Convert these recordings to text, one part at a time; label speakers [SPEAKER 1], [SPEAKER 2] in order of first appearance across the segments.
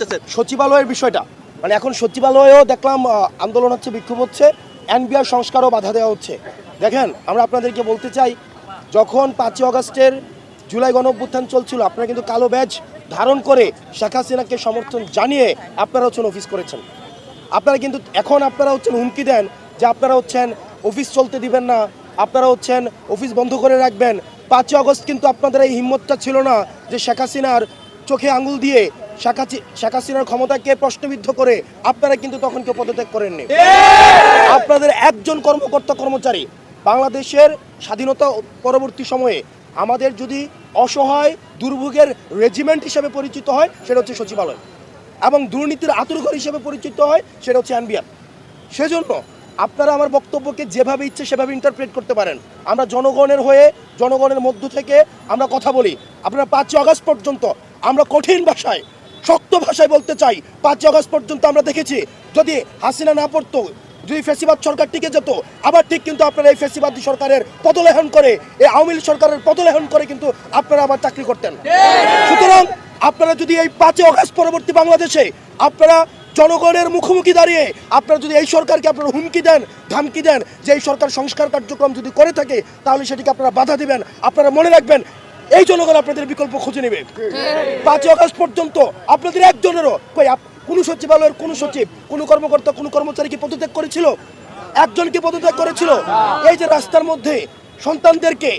[SPEAKER 1] চাচ্ছেন
[SPEAKER 2] সচিবালয়ের বিষয়টা। মানে এখন সচিবালয়েও দেখলাম আন্দোলন হচ্ছে, বিক্ষোভ হচ্ছে, এনবিআর সংস্কারও বাধা দেওয়া হচ্ছে। দেখেন, আমরা আপনাদেরকে বলতে চাই, যখন পাঁচই অগস্টের জুলাই গণ অভ্যুত্থান চলছিল, আপনারা কিন্তু কালো ব্যাজ ধারণ করে শেখ হাসিনাকে সমর্থন জানিয়ে আপনারা হচ্ছেন অফিস করেছেন। আপনারা কিন্তু এখন আপনারা হচ্ছেন হুমকি দেন যে আপনারা হচ্ছেন অফিস চলতে দিবেন না, আপনারা হচ্ছেন অফিস বন্ধ করে রাখবেন। পাঁচই আগস্ট কিন্তু আপনাদের এই হিম্মতটা ছিল না যে শেখ হাসিনার চোখে আঙুল দিয়ে শেখ হাসি- শেখ হাসিনার ক্ষমতাকে প্রশ্নবিদ্ধ করে আপনারা কিন্তু তখন কেউ পদত্যাগ করেননি। আপনাদের একজন কর্মকর্তা কর্মচারী বাংলাদেশের স্বাধীনতা পরবর্তী সময়ে আমাদের যদি অসহায় দুর্ভোগের রেজিমেন্ট হিসেবে পরিচিত হয়, সেটা হচ্ছে সচিবালয়। এবং দুর্নীতির আতুরঘর হিসেবে পরিচিত হয়, সেটা হচ্ছে এনবিআর। সেজন্য আপনারা আমার বক্তব্যকে যেভাবে ইচ্ছে সেভাবে ইন্টারপ্রেট করতে পারেন। আমরা জনগণের হয়ে, জনগণের মধ্য থেকে আমরা কথা বলি। আপনারা পাঁচই আগস্ট পর্যন্ত আমরা কঠিন ভাষায় শক্ত ভাষায় বলতে চাই, পাঁচই আগস্ট পর্যন্ত আমরা দেখেছি, যদি হাসিনা না পড়তো, যদি ফেসিবাদ সরকার টিকে যেত, আবার ঠিক কিন্তু আপনারা এই ফেসিবাদী সরকারের পদলেহন করে, এই আওয়ামী লীগ সরকারের পদলেহন করে কিন্তু আপনারা আবার চাকরি করতেন। সুতরাং আপনারা যদি এই পাঁচই অগাস্ট পরবর্তী বাংলাদেশে আপনারা জনগণের মুখোমুখি দাঁড়িয়ে আপনারা যদি এই সরকারকে আপনারা হুমকি দেন, ধামকি দেন, যে এই সরকার সংস্কার কার্যক্রম যদি করে থাকে, তাহলে সেটিকে আপনারা বাধা দিবেন। আপনারা মনে রাখবেন এই জনগণ আপনাদের বিকল্প খুঁজে নেবে। পাঁচই আগস্ট পর্যন্ত আপনাদের একজনেরও, কই কোনো সচিবালয়ের কোনো সচিব, কোনো কর্মকর্তা, কোনো কর্মচারী কি পদত্যাগ করেছিল? একজন কি পদত্যাগ করেছিল? এই যে রাস্তার মধ্যে সন্তানদেরকে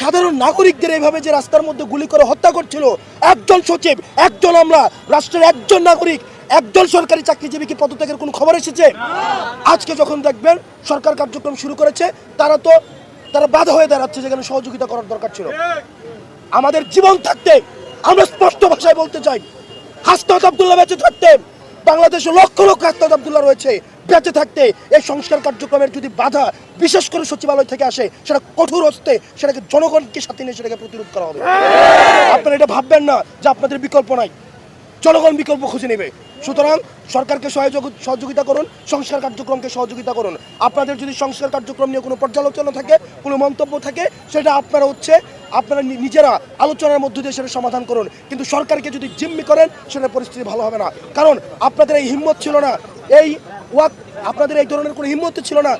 [SPEAKER 2] সাধারণ নাগরিকদের এইভাবে যে রাস্তার মধ্যে গুলি করে হত্যা করছিল, একজন সচিব, একজন আমরা, রাষ্ট্রের একজন নাগরিক, একজন সরকারি চাকরিজীবী কি পদত্যাগের কোনো খবর এসেছে? আজকে যখন দেখবেন সরকার কার্যক্রম শুরু করেছে, তারা তো, তারা বাধা হয়ে দাঁড়াচ্ছে যেখানে সহযোগিতা করার দরকার ছিল। আমাদের জীবন থাকতে আমরা স্পষ্ট ভাষায় বলতে চাই হাসনাত আবদুল্লাহ বেঁচে থাকতে বাংলাদেশে লক্ষ লক্ষ হাসনাত আবদুল্লাহ রয়েছে বেঁচে থাকতে এই সংস্কার কার্যক্রমের যদি বাধা বিশেষ করে সচিবালয় থেকে আসে সেটা কঠোর হস্তে সেটাকে জনগণকে সাথে নিয়ে সেটাকে প্রতিরোধ করা হবে। আপনারা এটা ভাববেন না যে আপনাদের বিকল্প নাই। জনগণ বিকল্প খুঁজে নেবে। সুতরাং সরকারকে সহযোগ সহযোগিতা করুন, সংস্কার কার্যক্রমকে সহযোগিতা করুন। আপনাদের যদি সংস্কার কার্যক্রম নিয়ে কোনো পর্যালোচনা থাকে, কোনো মন্তব্য থাকে, সেটা আপনারা হচ্ছে আপনারা নিজেরা আলোচনার মধ্য দিয়ে সেটা সমাধান করুন। কিন্তু সরকারকে যদি জিম্মি করেন, সেটা পরিস্থিতি ভালো হবে না। কারণ আপনাদের এই হিম্মত ছিল না। এই ওয়াক আপনাদের এই ধরনের কোনো হিম্মত ছিল না।